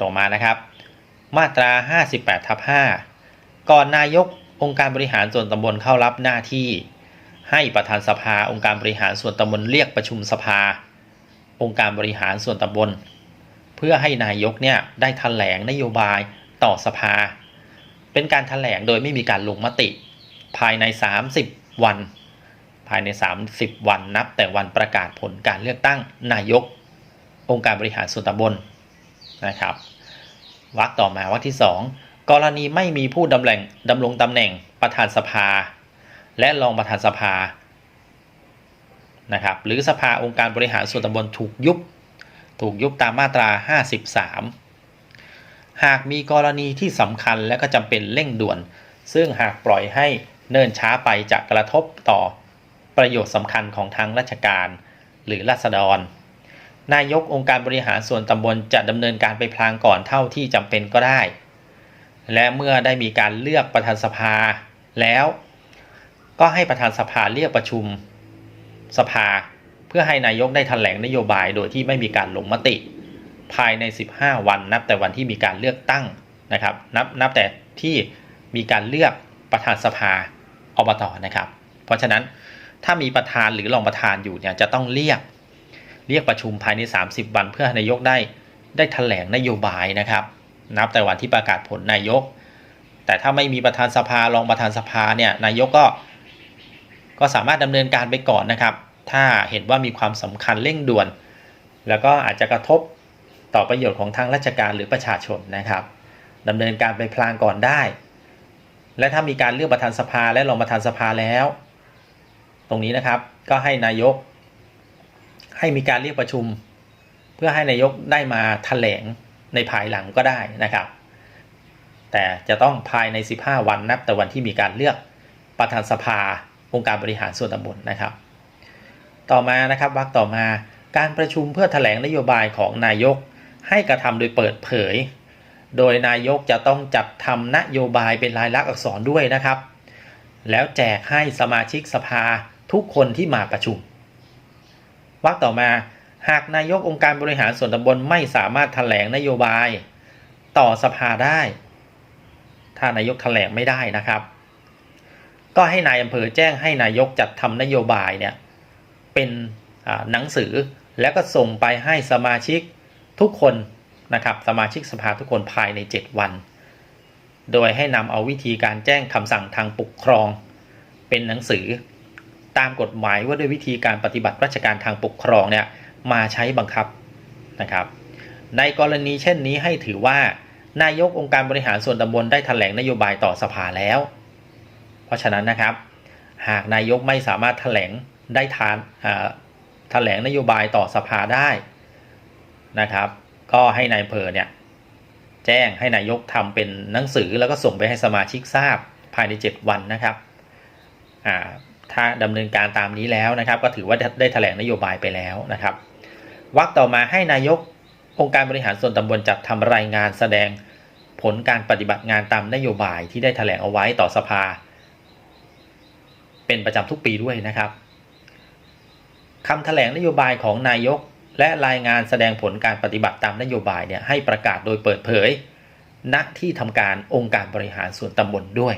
ต่อมานะครับ มาตรา 58ทับ5ก่อนนายกองค์การบริหารส่วนตำบลเข้ารับหน้าที่ ให้ประธานสภาองค์การบริหารส่วนตำบลเรียกประชุมสภา องค์การบริหารส่วนตำบล เพื่อให้นายกเนี่ยได้แถลงนโยบายต่อสภา เป็นการแถลงโดยไม่มีการลงมติ ภายใน 30 วัน ภายใน 30 วันนับแต่วันประกาศผลการเลือกตั้งนายก องค์การบริหารส่วนตำบล นะครับวรรคต่อมาวรรคที่ 2 กรณีไม่มีผู้ดำแหน่งดำรงตำแหน่งประธานสภา และรองประธานสภานะครับหรือสภาองค์การบริหารส่วนตำบลถูกยุบถูกยุบตามมาตรา 53 หากมีกรณีที่สำคัญและก็จำเป็นเร่งด่วน ซึ่งหากปล่อยให้เนิ่นช้าไปจะกระทบต่อประโยชน์สำคัญของทางราชการหรือราษฎร นายกองค์การบริหารส่วนตำบลจะดำเนินการไปพลางก่อนเท่าที่จำเป็นก็ได้ และเมื่อได้มีการเลือกประธานสภาแล้วก็ให้ประธานสภาเรียกประชุมสภา เพื่อให้นายกได้แถลงนโยบายโดยที่ไม่มีการลงมติ ภายใน 15 วันนับแต่วันที่มีการเลือกตั้งนะครับ นับนับแต่ที่มีการเลือกประธานสภาอบตนะครับ เพราะฉะนั้นถ้ามีประธานหรือรองประธานอยู่เนี่ยจะต้องเรียก เรียกประชุมภายใน 30 วันเพื่อให้นายกได้ได้แถลงนโยบายนะครับ นับแต่วันที่ประกาศผลนายก แต่ถ้าไม่มีประธานสภารองประธานสภาเนี่ยนายกก็ ก็สามารถดำเนินการไปก่อนนะครับ ถ้าเห็นว่ามีความสำคัญเร่งด่วน แล้วก็อาจจะกระทบต่อประโยชน์ของทางราชการหรือประชาชนนะครับดำเนินการไปพลางก่อนได้ และถ้ามีการเลือกประธานสภาและรองประธานสภาแล้ว ตรงนี้นะครับก็ให้นายก ให้มีการเรียกประชุม เพื่อให้นายกได้มาแถลงในภายหลังก็ได้นะครับ แต่จะต้องภายใน 15 วันนับแต่วันที่มีการเลือกประธานสภาองค์การบริหารส่วนตำบลนะครับ ต่อมานะครับวรรคต่อมาการประชุมเพื่อแถลงนโยบายของนายกให้กระทำโดยเปิดเผย โดยนายกจะต้องจัดทำนโยบายเป็นลายลักษณ์อักษรด้วยนะครับ แล้วแจกให้สมาชิกสภาทุกคนที่มาประชุม วรรคต่อมา หากนายกองค์การบริหารส่วนตำบลไม่สามารถแถลงนโยบายต่อสภาได้ ถ้านายกแถลงไม่ได้นะครับ ก็ให้นายอำเภอแจ้งให้นายกจัดทำนโยบายเนี่ยเป็นหนังสือแล้วก็ส่งไปให้สมาชิกทุกคนนะครับสมาชิกสภาทุกคนภายใน 7 วัน โดยให้นำเอาวิธีการแจ้งคำสั่งทางปกครอง เป็นหนังสือ ตามกฎหมายว่าด้วยวิธีการปฏิบัติราชการทางปกครองเนี่ยมาใช้บังคับนะครับ ในกรณีเช่นนี้ให้ถือว่านายกองค์การบริหารส่วนตำบลได้แถลงนโยบายต่อสภาแล้ว เพราะฉะนั้นนะครับ หากนายกไม่สามารถแถลงได้ทานแถลงนโยบายต่อสภาได้นะครับ ก็ให้นายเภอเนี่ยแจ้งให้นายกทำเป็นหนังสือแล้วก็ส่งไปให้สมาชิกทราบภายใน 7 วันนะครับ ถ้าดำเนินการตามนี้แล้วนะครับ ก็ถือว่าได้แถลงนโยบายไปแล้วนะครับวรรคต่อมาให้นายกองค์การบริหารส่วนตำบลจัดทำรายงานแสดงผลการปฏิบัติงานตามนโยบายที่ได้แถลงเอาไว้ต่อสภา เป็นประจำทุกปีด้วยนะครับคำแถลงนโยบายของนายก และรายงานแสดงผลการปฏิบัติตามนโยบายเนี่ยให้ประกาศโดยเปิดเผย ณที่ทำการองค์การบริหารส่วนตำบลด้วย